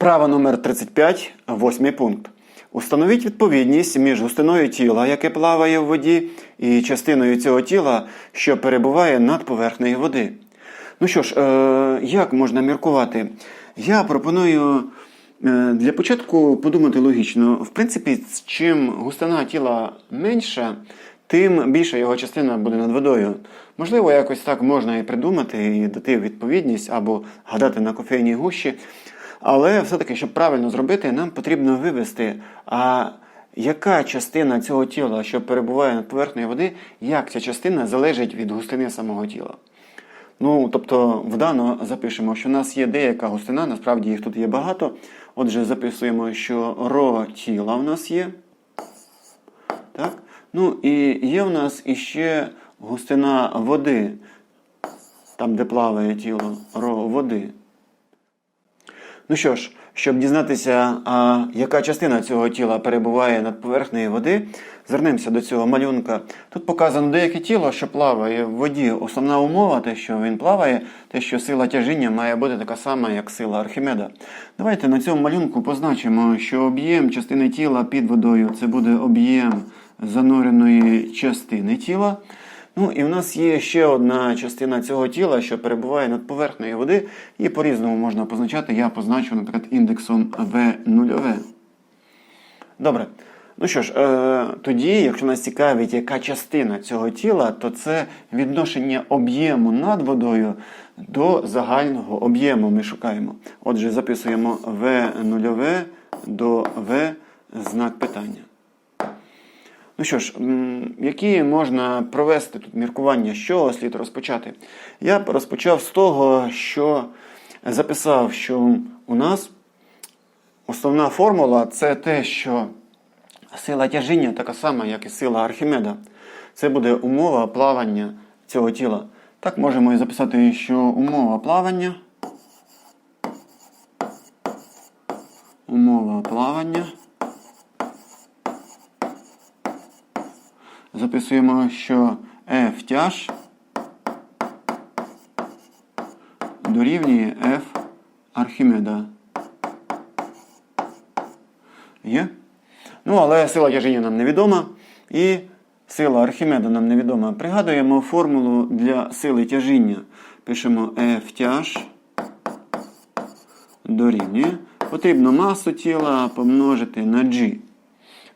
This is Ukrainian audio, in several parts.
Вправа номер 35, восьмий пункт. Установіть відповідність між густиною тіла, яке плаває в воді, і частиною цього тіла, що перебуває над поверхнею води. Ну що ж, е, як можна міркувати? Я пропоную е, для початку подумати логічно. В принципі, чим густина тіла менша, тим більша його частина буде над водою. Можливо, якось так можна і придумати, і дати відповідність або гадати на кофейній гущі. Але все-таки, щоб правильно зробити, нам потрібно вивести, а яка частина цього тіла, що перебуває над поверхнею води, як ця частина залежить від густини самого тіла. Ну, тобто, вдано запишемо, що в нас є деяка густина, насправді їх тут є багато. Отже, записуємо, що ро тіла в нас є. Так? Ну і є в нас іще густина води, там, де плаває тіло, ро води. Ну що ж, щоб дізнатися, а яка частина цього тіла перебуває над поверхнею води, звернемося до цього малюнка. Тут показано деяке тіло, що плаває в воді. Основна умова, те, що він плаває, те, що сила тяжіння має бути така сама, як сила Архімеда. Давайте на цьому малюнку позначимо, що об'єм частини тіла під водою це буде об'єм зануреної частини тіла. Ну і в нас є ще одна частина цього тіла, що перебуває над поверхнею води, і по-різному можна позначати. Я позначу, наприклад, індексом V0. Добре. Ну що ж, е, тоді, якщо нас цікавить, яка частина цього тіла, то це відношення об'єму над водою до загального об'єму ми шукаємо. Отже, записуємо V0 до V знак питання. Ну що ж, які можна провести тут міркування, чого слід розпочати? Я б розпочав з того, що записав, що у нас основна формула це те, що сила тяжіння така сама, як і сила Архімеда. Це буде умова плавання цього тіла. Так можемо і записати, що умова плавання. Умова плавання. Записуємо, що F тяж дорівнює F Архімеда. Є? Ну, але сила тяжіння нам невідома. І сила Архімеда нам невідома. Пригадуємо формулу для сили тяжіння. Пишемо F тяж дорівнює. Потрібно масу тіла помножити на G.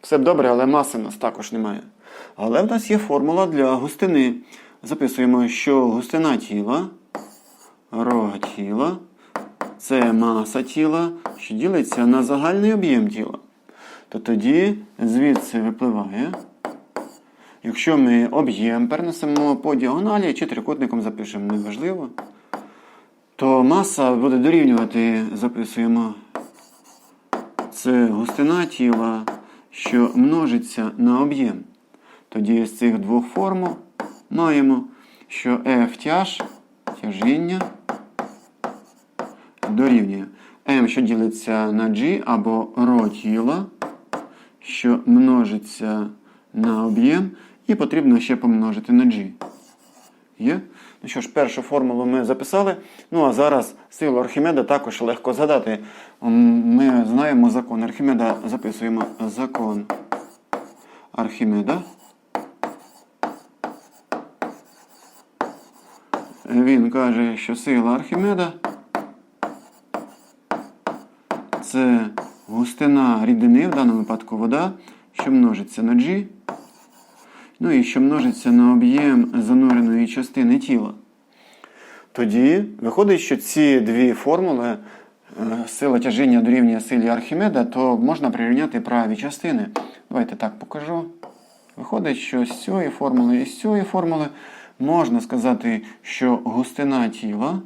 Все б добре, але маси в нас також немає. Але в нас є формула для густини. Записуємо, що густина тіла, ро тіла, це маса тіла, що ділиться на загальний об'єм тіла. То тоді звідси випливає, якщо ми об'єм перенесемо по діагоналі чи трикутником запишемо, неважливо, то маса буде дорівнювати, записуємо, це густина тіла, що множиться на об'єм. Тоді з цих двох формул маємо, що F тяж тяжіння дорівнює M, що ділиться на G, або ро тіла, що множиться на об'єм, і потрібно ще помножити на G. Є? Ну що ж, першу формулу ми записали. Ну а зараз силу Архімеда також легко згадати. Ми знаємо закон Архімеда, записуємо закон Архімеда. Він каже, що сила Архімеда це густина рідини, в даному випадку вода, що множиться на G, ну і що множиться на об'єм зануреної частини тіла. Тоді виходить, що ці дві формули е, сила тяжіння дорівнює силі Архімеда, то можна прирівняти праві частини. Давайте так покажу. Виходить, що з цієї формули і з цієї формули можна сказати, що густина тіла,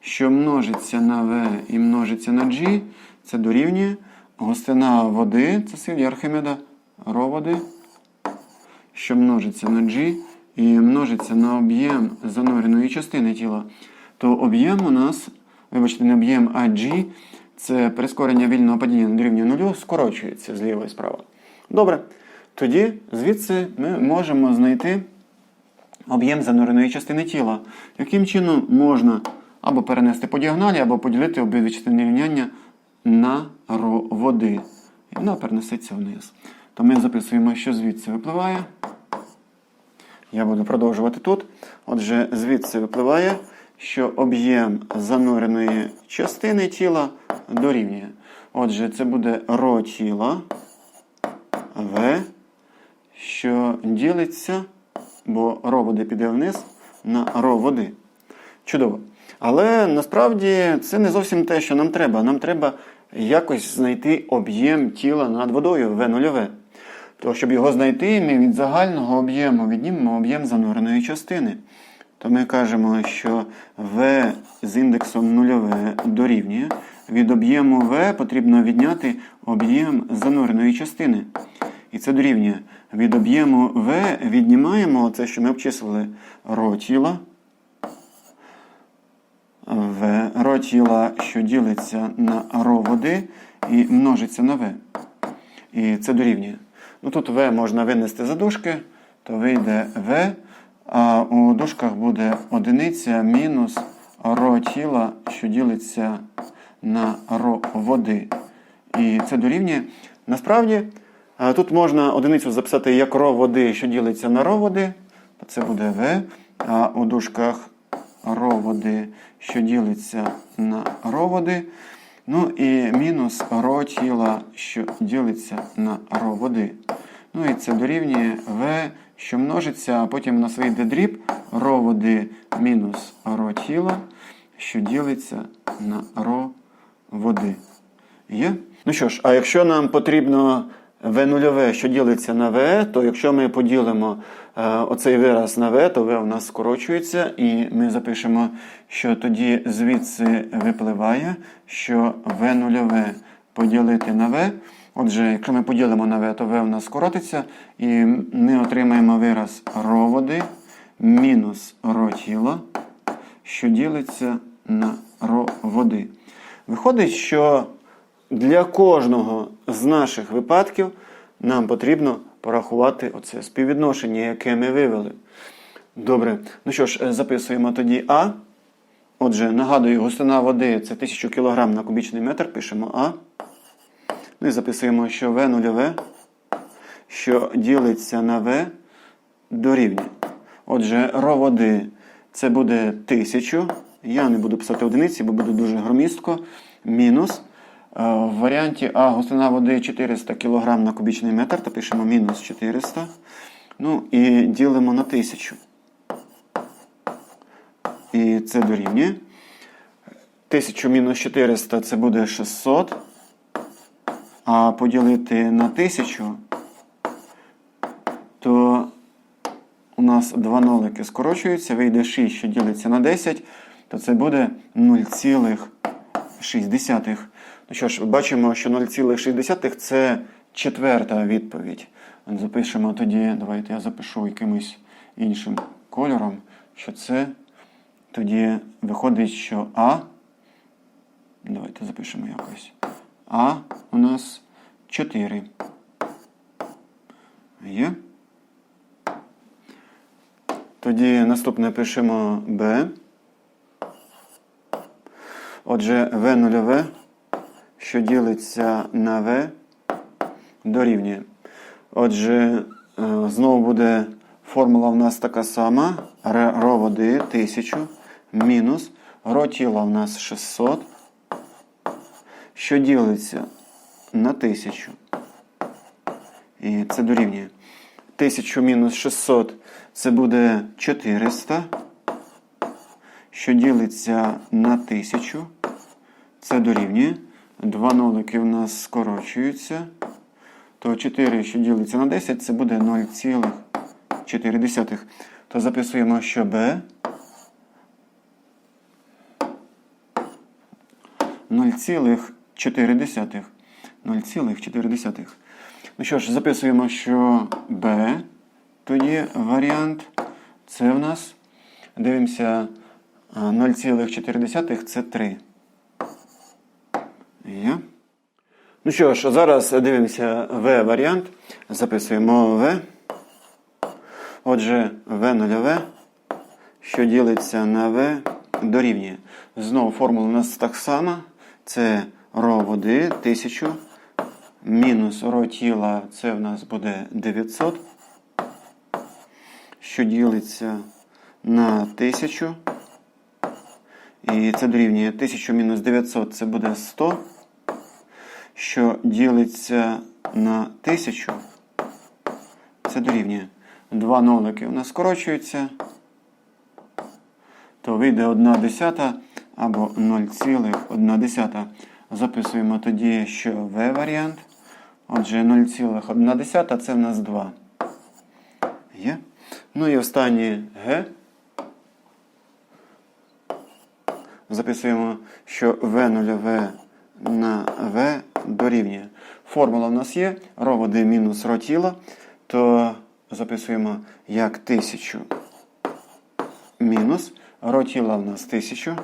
що множиться на V і множиться на G, це дорівнює густина води, це силі Архімеда, ро води, що множиться на G і множиться на об'єм зануреної частини тіла. То об'єм у нас, вибачте, не об'єм, а G, це прискорення вільного падіння на дорівнює нулю, скорочується зліва і справа. Добре. Тоді звідси ми можемо знайти об'єм зануреної частини тіла. Яким чином можна або перенести по діагоналі, або поділити обидві частини рівняння на води. І вона перенесеться вниз. То ми записуємо, що звідси випливає. Я буду продовжувати тут. Отже, звідси випливає, що об'єм зануреної частини тіла дорівнює. Отже, це буде ро тіла В, що ділиться, бо ро води піде вниз на ро води. Чудово. Але насправді це не зовсім те, що нам треба. Нам треба якось знайти об'єм тіла над водою В0В. То, щоб його знайти, ми від загального об'єму віднімемо об'єм зануреної частини. То ми кажемо, що В з індексом нульове дорівнює. Від об'єму В потрібно відняти об'єм зануреної частини. І це дорівнює. Від об'єму В віднімаємо це, що ми обчислили ро тіла. В ро тіла, що ділиться на ро води і множиться на В. І це дорівнює. Ну тут В можна винести за дужки, то вийде В, а у дужках буде одиниця мінус ро тіла, що ділиться на ро води. І це дорівнює. Насправді, тут можна одиницю записати як ро води, що ділиться на ро води, це буде В, а у дужках ро води, що ділиться на ро води. Ну і мінус ро тіла, що ділиться на ро води. Ну і це дорівнює В, що множиться, а потім у нас вийде дріб ро води мінус ро тіла, що ділиться на ро води. Є? Ну що ж, а якщо нам потрібно В нульове, що ділиться на В, то якщо ми поділимо е, оцей вираз на В, то В у нас скорочується, і ми запишемо, що тоді звідси випливає, що В нульове поділити на В. Отже, якщо ми поділимо на В, то В у нас скоротиться, і ми отримаємо вираз ро води мінус ро тіла, що ділиться на ро води. Виходить, що для кожного з наших випадків нам потрібно порахувати оце співвідношення, яке ми вивели. Добре, ну що ж, е, записуємо тоді А. Отже, нагадую, густина води це 1000 кг на кубічний метр, пишемо А. Ну і записуємо, що В нульове, що ділиться на В дорівнює. Отже, ро води це буде 1000. Я не буду писати одиниці, бо буде дуже громістко. Мінус. Е, В варіанті А густина води 400 кг на кубічний метр, то пишемо мінус 400. Ну і ділимо на 1000. І це дорівнює. 1000 мінус 400 це буде 600. А поділити на 1000, то у нас два нолики скорочуються, вийде 6, що ділиться на 10, то це буде 0,6. Ну що ж, бачимо, що 0,6 це четверта відповідь. Запишемо тоді, давайте я запишу якимось іншим кольором, що це тоді виходить, що А. Давайте запишемо якось. А у нас 4. Є. Тоді наступне пишемо Б. Отже, В нульове, що ділиться на В, дорівнює. Отже, е, знову буде формула в нас така сама. Ро води 1000 мінус ро тіла в нас 600, що ділиться на 1000. І це дорівнює. 1000 мінус 600 це буде 400, що ділиться на 1000. Це дорівнює. Два нолики в нас скорочуються. То 4, що ділиться на 10, це буде 0,4. То записуємо, що b 0,4. 0,4. Ну що ж, записуємо, що b, тоді варіант, це в нас, дивимося, 0,4 це 3. Є. Ну що ж, зараз дивимося В варіант. Записуємо В. Отже, В нульове, що ділиться на В дорівнює. Знову формула у нас так сама. Це ро води 1000 мінус ро тіла це в нас буде 900, що ділиться на 1000. І це дорівнює 1000 мінус 900 це буде 100, що ділиться на 1000. Це дорівнює. Два нолики у нас скорочуються, то вийде 1 десята або 0,1 десята. Записуємо тоді, що В варіант. Отже, 0,1 десята це в нас 2. Є. Ну і останнє Г. Записуємо, що В0В на В дорівнює. Формула в нас є ро води мінус ро тіла, то записуємо як 1000 мінус ро тіла в нас 1000.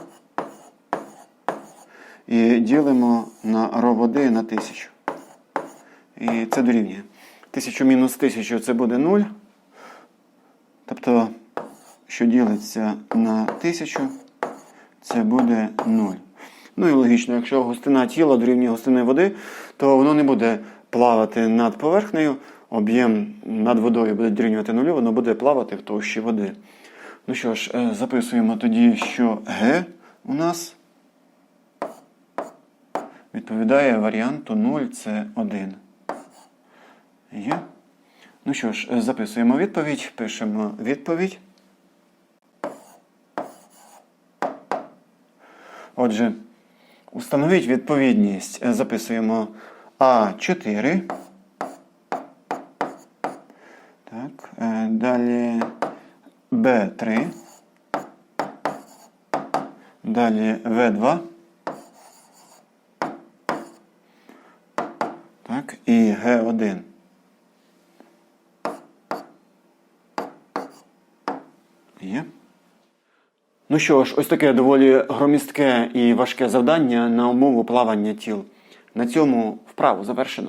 І ділимо на ро води на 1000. І це дорівнює. 1000 мінус 1000 це буде 0. Тобто, що ділиться на 1000, це буде 0. Ну і логічно, якщо густина тіла дорівнює густини води, то воно не буде плавати над поверхнею, об'єм над водою буде дорівнювати нулю, воно буде плавати в товщі води. Ну що ж, е, записуємо тоді, що Г у нас відповідає варіанту 0, це 1. Є. Ну що ж, е, записуємо відповідь, пишемо відповідь. Отже, установіть відповідність. Е, Записуємо А4. Так, е, далі Б3. Далі В2. Так, і Г1. Є. Ну що ж, ось таке доволі громістке і важке завдання на умову плавання тіл. На цьому вправу завершено.